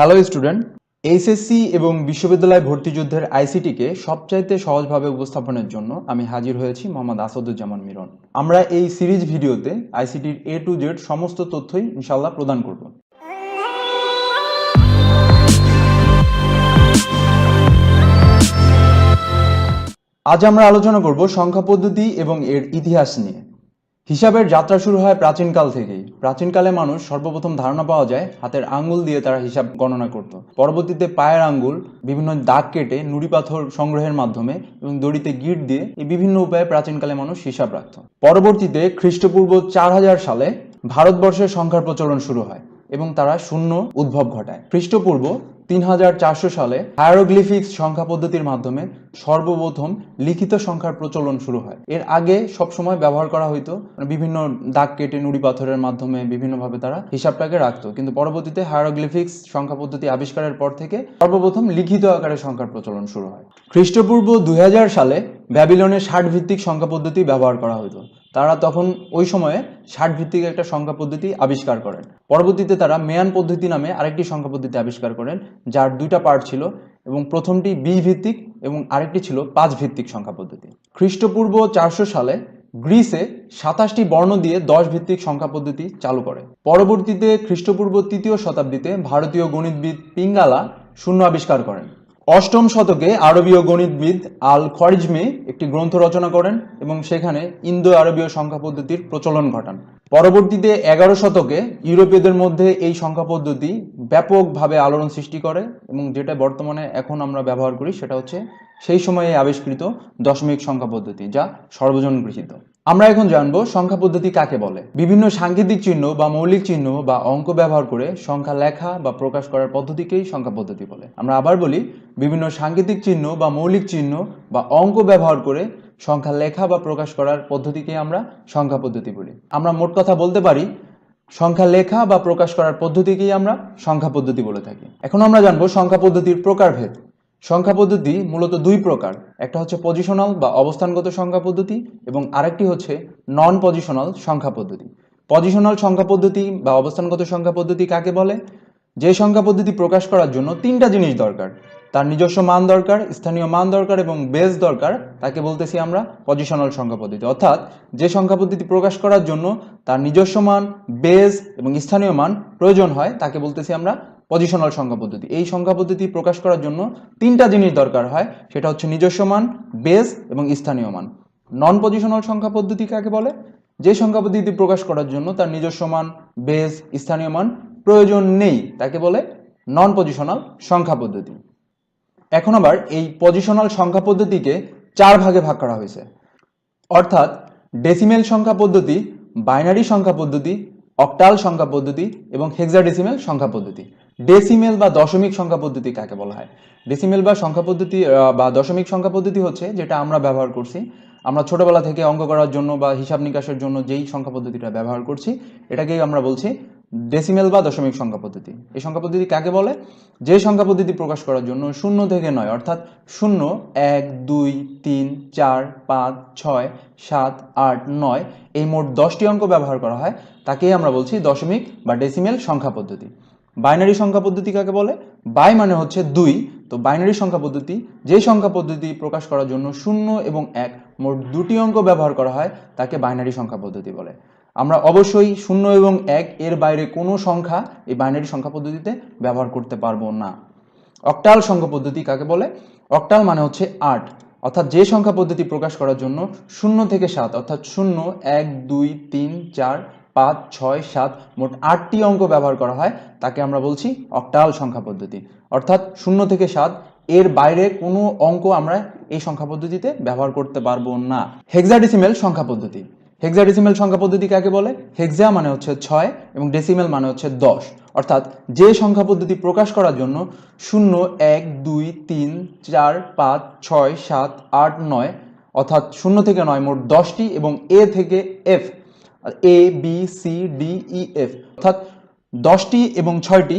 Hello student HSC এবং বিশ্ববিদ্যালয় ভর্তি যুদ্ধের আইসিটিকে সবচাইতে সহজভাবে উপস্থাপনের জন্য আমি হাজির হয়েছি মোহাম্মদ আসাদুজ্জামান মিরন। আমরা এই সিরিজ ভিডিওতে আইসিটির এ টু জেড সমস্ত তথ্যই ইনশাল্লাহ প্রদান করব। আজ আমরা আলোচনা করব সংখ্যা পদ্ধতি এবং এর ইতিহাস নিয়ে। হিসাবের যাত্রা শুরু হয় প্রাচীনকাল থেকেই। প্রাচীনকালে মানুষ সর্বপ্রথম ধারণা পাওয়া যায়, হাতের আঙ্গুল দিয়ে তারা হিসাব গণনা করত। পরবর্তীতে পায়ের আঙ্গুল বিভিন্ন দাগ কেটে নুড়ি পাথর সংগ্রহের মাধ্যমে এবং দড়িতে গিট দিয়ে এই বিভিন্ন উপায়ে প্রাচীনকালে মানুষ হিসাব রাখত। পরবর্তীতে খ্রিস্টপূর্ব চার হাজার সালে ভারতবর্ষের সংখ্যার প্রচলন শুরু হয়। এবং তারা শূন্য উদ্ভব ঘটায়। খ্রিস্টপূর্ব তিন হাজার চারশো সালে হায়ারোগ্লিফিক্স সংখ্যা পদ্ধতির মাধ্যমে সর্বপ্রথম লিখিত সংখ্যার প্রচলন শুরু হয়। এর আগে সবসময় ব্যবহার করা হইতো, বিভিন্ন দাগ কেটে নুড়ি পাথরের মাধ্যমে বিভিন্নভাবে তারা হিসাবটাকে রাখতো। কিন্তু পরবর্তীতে হায়ারোগ্লিফিক্স সংখ্যা পদ্ধতি আবিষ্কারের পর থেকে সর্বপ্রথম লিখিত আকারে সংখ্যার প্রচলন শুরু হয়। খ্রিস্টপূর্ব দুই হাজার সালে ব্যাবিলনের ষাট ভিত্তিক সংখ্যা পদ্ধতি ব্যবহার করা হতো তারা তখন ওই সময়ে ষাট ভিত্তিক একটা সংখ্যা পদ্ধতি আবিষ্কার করেন। পরবর্তীতে তারা মেয়ান পদ্ধতি নামে আরেকটি সংখ্যা পদ্ধতি আবিষ্কার করেন, যার দুইটা পার্ট ছিল এবং প্রথমটি বি ভিত্তিক এবং আরেকটি ছিল পাঁচ ভিত্তিক সংখ্যা পদ্ধতি। খ্রিস্টপূর্ব চারশো সালে গ্রিসে সাতাশটি বর্ণ দিয়ে দশ ভিত্তিক সংখ্যা পদ্ধতি চালু করে। পরবর্তীতে খ্রিস্টপূর্ব তৃতীয় শতাব্দীতে ভারতীয় গণিতবিদ পিঙ্গালা শূন্য আবিষ্কার করেন। অষ্টম শতকে আরবীয় গণিতবিদ আল খরিজমি একটি গ্রন্থ রচনা করেন এবং সেখানে ইন্দো আরবীয় সংখ্যা পদ্ধতির প্রচলন ঘটান। পরবর্তীতে এগারো শতকে ইউরোপীয়দের মধ্যে এই সংখ্যা পদ্ধতি ব্যাপকভাবে আলোড়ন সৃষ্টি করে এবং যেটা বর্তমানে এখন আমরা ব্যবহার করি সেটা হচ্ছে সেই সময়ে আবিষ্কৃত দশমিক সংখ্যা পদ্ধতি, যা সর্বজন গৃহীত। আমরা এখন জানব সংখ্যা পদ্ধতি কাকে বলে? বিভিন্ন সাংকেতিক চিহ্ন বা মৌলিক চিহ্ন বা অঙ্ক ব্যবহার করে সংখ্যা লেখা বা প্রকাশ করার পদ্ধতিকেই সংখ্যা পদ্ধতি বলে। আমরা আবার বলি, বিভিন্ন সাংকেতিক চিহ্ন বা মৌলিক চিহ্ন বা অঙ্ক ব্যবহার করে সংখ্যা লেখা বা প্রকাশ করার পদ্ধতিকে আমরা সংখ্যা পদ্ধতি বলি। আমরা মোট কথা বলতে পারি, সংখ্যা লেখা বা প্রকাশ করার পদ্ধতিকেই আমরা সংখ্যা পদ্ধতি বলে থাকি। এখন আমরা জানব সংখ্যা পদ্ধতির প্রকারভেদ। সংখ্যা পদ্ধতি মূলত দুই প্রকার। একটা হচ্ছে পজিশনাল বা অবস্থানগত সংখ্যা পদ্ধতি এবং আরেকটি হচ্ছে নন পজিশনাল সংখ্যা পদ্ধতি। পজিশনাল সংখ্যা পদ্ধতি বা অবস্থানগত সংখ্যা পদ্ধতি কাকে বলে? যে সংখ্যা পদ্ধতি প্রকাশ করার জন্য তিনটা জিনিস দরকার। তার নিজস্ব মান দরকার, স্থানীয় মান দরকার এবং বেস দরকার, তাকে বলতেছি আমরা পজিশনাল সংখ্যা পদ্ধতি। অর্থাৎ যে সংখ্যা পদ্ধতি প্রকাশ করার জন্য তার নিজস্ব মান বেস এবং স্থানীয় মান প্রয়োজন হয়, তাকে বলতেছি আমরা পজিশনাল সংখ্যা পদ্ধতি। এই সংখ্যা পদ্ধতি প্রকাশ করার জন্য তিনটা জিনিস দরকার হয়, সেটা হচ্ছে নিজস্ব মান বেস এবং স্থানীয় মান। নন পজিশনাল সংখ্যা পদ্ধতি কাকে বলে? যে সংখ্যা পদ্ধতি প্রকাশ করার জন্য তার নিজস্ব মান বেস স্থানীয় মান প্রয়োজন নেই, তাকে বলে নন পজিশনাল সংখ্যা পদ্ধতি। এখন আবার এই পজিশনাল সংখ্যা পদ্ধতিকে চার ভাগে ভাগ করা হয়েছে। অর্থাৎ ডেসিমেল সংখ্যা পদ্ধতি বাইনারি সংখ্যা পদ্ধতি অক্টাল সংখ্যা পদ্ধতি এবং হেক্সাডেসিমেল সংখ্যা পদ্ধতি। ডেসিমেল বা দশমিক সংখ্যা পদ্ধতি কাকে বলা হয়? ডেসিমেল বা সংখ্যা পদ্ধতি বা দশমিক সংখ্যা পদ্ধতি হচ্ছে যেটা আমরা ব্যবহার করছি। আমরা ছোটবেলা থেকে অঙ্ক করার জন্য বা হিসাব নিকাশের জন্য যেই সংখ্যা পদ্ধতিটা ব্যবহার করছি, এটাকেই আমরা বলছি ডেসিমেল বা দশমিক সংখ্যা পদ্ধতি। এই সংখ্যা পদ্ধতি কাকে বলে? যে সংখ্যা পদ্ধতি প্রকাশ করার জন্য শূন্য থেকে নয়, অর্থাৎ শূন্য, এক, দুই, তিন, চার, পাঁচ, ছয়, সাত, আট, নয়, এই মোট দশটি অঙ্ক ব্যবহার করা হয়, তাকেই আমরা বলছি দশমিক বা ডেসিমেল সংখ্যা পদ্ধতি। বাইনারি সংখ্যা পদ্ধতি কাকে বলে? বাই মানে হচ্ছে দুই। তো বাইনারি সংখ্যা পদ্ধতি যে সংখ্যা পদ্ধতি প্রকাশ করার জন্য শূন্য এবং এক মোট দুটি অঙ্ক ব্যবহার করা হয়, তাকে বাইনারি সংখ্যা পদ্ধতি বলে। আমরা অবশ্যই শূন্য এবং এক এর বাইরে কোনো সংখ্যা এই বাইনারি সংখ্যা পদ্ধতিতে ব্যবহার করতে পারব না। অক্টাল সংখ্যা পদ্ধতি কাকে বলে? অক্টাল মানে হচ্ছে আট। অর্থাৎ যে সংখ্যা পদ্ধতি প্রকাশ করার জন্য শূন্য থেকে সাত, অর্থাৎ শূন্য, এক, দুই, তিন, চার পাঁচ, ছয়, সাত, মোট আটটি অঙ্ক ব্যবহার করা হয়, তাকে আমরা বলছি অক্টাল সংখ্যা পদ্ধতি। অর্থাৎ শূন্য থেকে সাত, এর বাইরে কোনো অঙ্ক আমরা এই সংখ্যা পদ্ধতিতে ব্যবহার করতে পারব না। হেক্সাডেসিমেল সংখ্যা পদ্ধতি। হেক্সাডেসিমেল সংখ্যা পদ্ধতি কাকে বলে? হেক্সা মানে হচ্ছে ছয় এবং ডেসিমেল মানে হচ্ছে দশ। অর্থাৎ যে সংখ্যা পদ্ধতি প্রকাশ করার জন্য শূন্য, এক, দুই, তিন, চার, পাঁচ, ছয়, সাত, আট, নয়, অর্থাৎ শূন্য থেকে নয়, মোট দশটি এবং এ থেকে F A B C D E F অর্থাৎ দশটি এবং ছয়টি,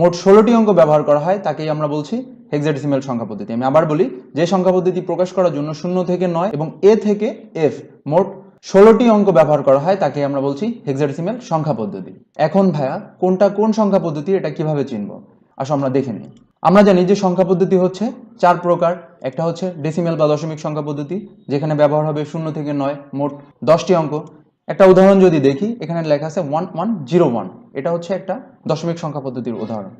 মোট ষোলোটি অঙ্ক ব্যবহার করা হয়, তাকেই আমরা বলছি হেক্সাডেসিমেল সংখ্যা পদ্ধতি। আমি আবার বলি, যে সংখ্যা পদ্ধতি প্রকাশ করার জন্য শূন্য থেকে নয় এবং এ থেকে এফ মোট ষোলোটি অঙ্ক ব্যবহার করা হয় তাকে আমরা বলছি হেক্সাডেসিমেল সংখ্যা পদ্ধতি। এখন ভাইয়া, কোনটা কোন সংখ্যা পদ্ধতি, এটা কীভাবে চিনব? আসো আমরা দেখে নিই। আমরা জানি যে সংখ্যা পদ্ধতি হচ্ছে চার প্রকার। একটা হচ্ছে ডেসিমেল বা দশমিক সংখ্যা পদ্ধতি, যেখানে ব্যবহার হবে শূন্য থেকে নয়, মোট দশটি অঙ্ক। একটা উদাহরণ যদি দেখি, এখানে লেখা আছে ওয়ান ওয়ান জিরো ওয়ান এটা হচ্ছে একটা দশমিক সংখ্যা পদ্ধতির উদাহরণ।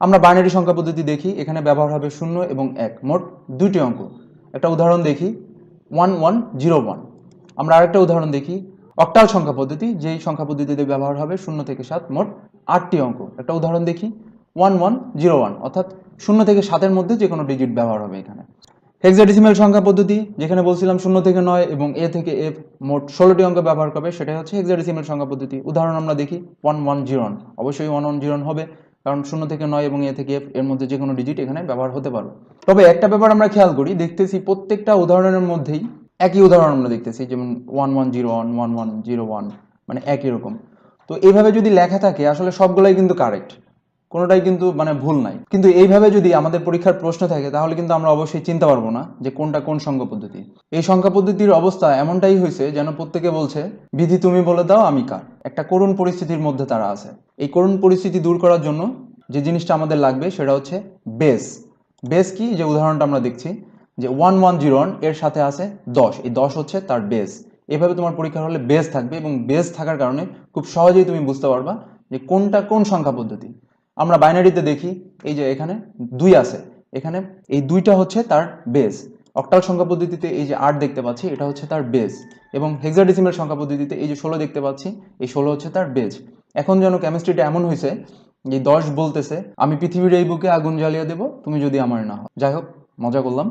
আমরা বাইনারি সংখ্যা পদ্ধতি দেখি, এখানে ব্যবহার হবে শূন্য এবং এক। মোট দুইটি অঙ্ক। একটা উদাহরণ দেখি ওয়ান ওয়ান জিরো ওয়ান আমরা আরেকটা উদাহরণ দেখি অক্টাল সংখ্যা পদ্ধতি, যেই সংখ্যা পদ্ধতিতে ব্যবহার হবে শূন্য থেকে সাত, মোট আটটি অঙ্ক। একটা উদাহরণ দেখি ওয়ান ওয়ান জিরো ওয়ান অর্থাৎ শূন্য থেকে সাতের মধ্যে যে কোনো ডিজিট ব্যবহার হবে এখানে। হেক্সাডেসিমেল সংখ্যা পদ্ধতি, যেখানে বলছিলাম শূন্য থেকে নয় এবং এ থেকে এফ মোট ষোলোটি অঙ্ক ব্যবহার করবে, সেটাই হচ্ছে হেক্সাডেসিমেল সংখ্যা পদ্ধতি। উদাহরণ আমরা দেখি ওয়ান ওয়ান জিরো অবশ্যই ওয়ান ওয়ান জিরো হবে, কারণ শূন্য থেকে নয় এবং এ থেকে এফ এর মধ্যে যে কোনো ডিজিট এখানে ব্যবহার হতে পারবে তবে একটা ব্যাপার আমরা খেয়াল করি, দেখতেছি প্রত্যেকটা উদাহরণের মধ্যেই একই উদাহরণ আমরা দেখতেছি, যেমন one one zero one one one zero one মানে একই রকম। তো এইভাবে যদি লেখা থাকে, আসলে সবগুলোই কিন্তু কারেক্ট কোনোটাই কিন্তু মানে ভুল নাই। কিন্তু এইভাবে যদি আমাদের পরীক্ষার প্রশ্ন থাকে, তাহলে কিন্তু আমরা অবশ্যই চিনতে পারব না যে কোনটা কোন সংখ্যা পদ্ধতি। এই সংখ্যা পদ্ধতির অবস্থা এমনটাই হয়েছে যেন প্রত্যেকে বলছে, বিধি তুমি বলে দাও, আমি কার? একটা করুণ পরিস্থিতির মধ্যে তারা আছে। এই করুণ পরিস্থিতি দূর করার জন্য যে জিনিসটা আমাদের লাগবে সেটা হচ্ছে বেস বেস কি? যে উদাহরণটা আমরা দেখছি, যে ওয়ান ওয়ান জিরো ওয়ানের সাথে আছে দশ। এই দশ হচ্ছে তার বেস এভাবে তোমার পরীক্ষার হলে বেস থাকবে এবং বেস থাকার কারণে খুব সহজেই তুমি বুঝতে পারবা যে কোনটা কোন সংখ্যা পদ্ধতি। আমরা বাইনারিতে দেখি, এই যে এখানে দুই আছে। এখানে এই দুইটা হচ্ছে তার বেস অক্টাল সংখ্যা পদ্ধতিতে এই যে আট দেখতে পাচ্ছি, এটা হচ্ছে তার বেস এবং হেক্সাডেসিমেল সংখ্যা পদ্ধতিতে এই যে ষোলো দেখতে পাচ্ছি, এই ষোলো হচ্ছে তার বেজ এখন যেন কেমিস্ট্রিটা এমন হয়েছে যে দশ বলতেছে, আমি পৃথিবীর এই বুকে আগুন জ্বালিয়ে দেবো, তুমি যদি আমার না হও। যাই হোক, মজা করলাম।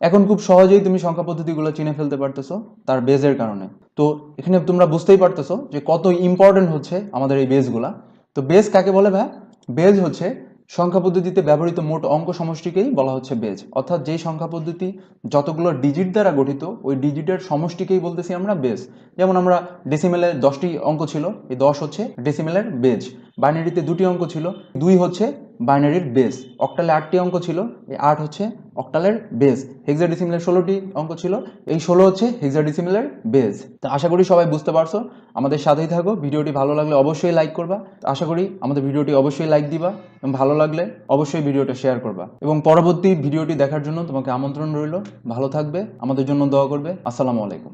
এখন খুব সহজেই তুমি সংখ্যা পদ্ধতিগুলো চিনে ফেলতে পারতেছো তার বেজের কারণে। তো এখানে তোমরা বুঝতেই পারতেছো যে কত ইম্পর্টেন্ট হচ্ছে আমাদের এই বেসগুলা তো বেস কাকে বলে ভাই? বেজ হচ্ছে সংখ্যা পদ্ধতিতে ব্যবহৃত মোট অঙ্ক সমষ্টিকেই বলা হচ্ছে বেজ। অর্থাৎ যেই সংখ্যা পদ্ধতি যতগুলো ডিজিট দ্বারা গঠিত, ওই ডিজিটের সমষ্টিকেই বলতেছি আমরা বেজ। যেমন আমরা ডেসিমেলের দশটি অঙ্ক ছিল, এই দশ হচ্ছে ডেসিমেলের বেজ। বাইনারিতে দুটি অঙ্ক ছিল, দুই হচ্ছে বাইনারির বেস। অক্টালে আটটি অঙ্ক ছিল, এই আট হচ্ছে অক্টালের বেস। হেক্সাডেসিমেলের ষোলোটি অঙ্ক ছিল, এই ষোলো হচ্ছে হেক্সাডেসিমেলের বেস। তো আশা করি সবাই বুঝতে পারছ। আমাদের সাথেই থাকো। ভিডিওটি ভালো লাগলে অবশ্যই লাইক করবা। আশা করি আমাদের ভিডিওটি অবশ্যই লাইক দিবা এবং ভালো লাগলে অবশ্যই ভিডিওটা শেয়ার করবা। এবং পরবর্তী ভিডিওটি দেখার জন্য তোমাকে আমন্ত্রণ রইল। ভালো থাকবে, আমাদের জন্য দোয়া করবে। আসসালামু আলাইকুম।